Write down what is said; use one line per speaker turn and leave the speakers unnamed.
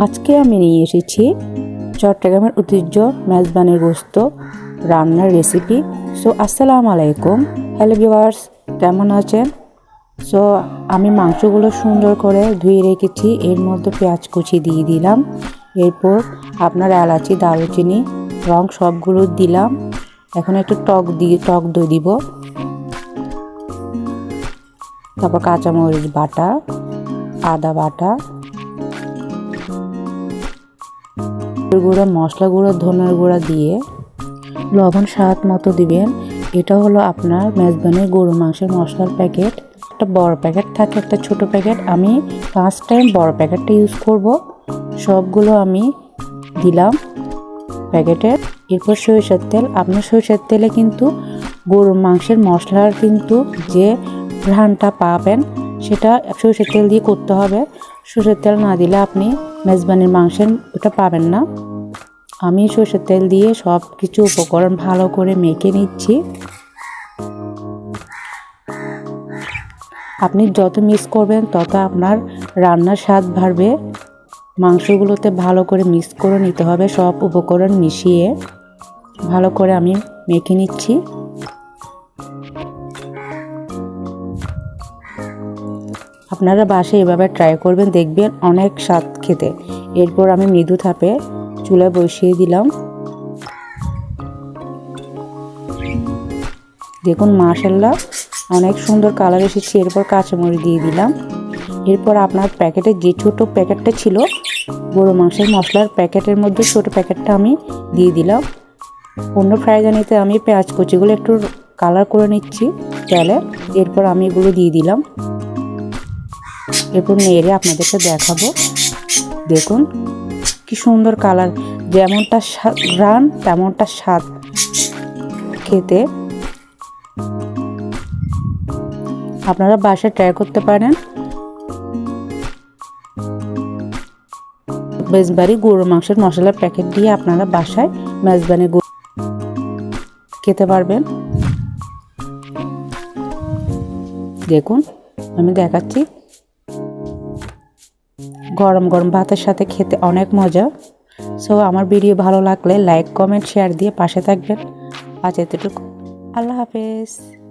আজকে আমি নিয়ে এসেছি চট্টগ্রামের ঐতিহ্য মেজবানের গোস্ত রান্নার রেসিপি সো আসসালামু আলাইকুম। হ্যালো ভিউয়ার্স কেমন আছেন? সো আমি মাংসগুলো সুন্দর করে ধুয়ে রেখেছি। এর মধ্যে পেঁয়াজ কুচি দিয়ে দিলাম। এরপর আপনার এলাচি, দারুচিনি, রং সবগুলো দিলাম। এখন একটু টক দিয়ে, টক দই দিব। তারপর কাঁচামরিচ বাটা, আদা বাটা গুঁড়া, মশলা গুঁড়ো, ধনের গুঁড়া দিয়ে লবণ স্বাদ মতো দিবেন। এটা হলো আপনার মেজবানের গরু মাংসের মশলার প্যাকেট। একটা বড় প্যাকেট থাকে, একটা ছোট প্যাকেট। আমি ফার্স্ট টাইম বড় প্যাকেটটা ইউজ করব। সবগুলো আমি দিলাম প্যাকেটের এরপর সরিষার তেল। আপনার সরিষার তেলে কিন্তু গরুর মাংসের মশলার কিন্তু যে ঘ্রাণটা পাবেন, সেটা সরিষার তেল দিয়ে করতে হবে। সরষের তেল না দিলে আপনি মেজবানির মাংসের ওটা পাবেন না। আমি সর্ষের তেল দিয়ে সব কিছু উপকরণ ভালো করে মেখে নিচ্ছি। আপনি যত মিক্স করবেন, তত আপনার রান্নার স্বাদ বাড়বে। মাংসগুলোতে ভালো করে মিক্স করে নিতে হবে, সব উপকরণ মিশিয়ে। ভালো করে আমি মেখে নিচ্ছি। আপনারা বাসে এভাবে ট্রাই করবেন, দেখবেন অনেক স্বাদ খেতে। এরপর আমি মৃদু থাপে চুলায় বসিয়ে দিলাম। দেখুন মাশাল্লাহ অনেক সুন্দর কালার এসেছে। এরপর কাঁচামরিচ দিয়ে দিলাম। এরপর আপনার প্যাকেটের যে ছোটো প্যাকেটটা ছিল, গরু মাংসের মশলার প্যাকেটের মধ্যে ছোটো প্যাকেটটা আমি দিয়ে দিলাম। অন্য ফ্রাইজানিতে আমি পেঁয়াজ কুচিগুলো একটু কালার করে নিচ্ছি তেলে। এরপর আমি এগুলো দিয়ে দিলাম। এরপর নেড়ে আপনাদেরকে দেখাবো। দেখুন, কি সুন্দর কালার। যেমনটা রান, তেমনটা স্বাদ খেতে। আপনারা বাসায় ট্রাই করতে পারেন। মেজবাড়ি গরুর মাংসের মশলার প্যাকেট দিয়ে আপনারা বাসায় মেজবানি গরু খেতে পারবেন। দেখুন, আমি দেখাচ্ছি। গরম গরম ভাতের সাথে খেতে অনেক মজা। সো আমার ভিডিও ভালো লাগলে লাইক কমেন্ট শেয়ার দিয়ে পাশে থাকবেন। আজ এতটুকু। আল্লাহ হাফেজ।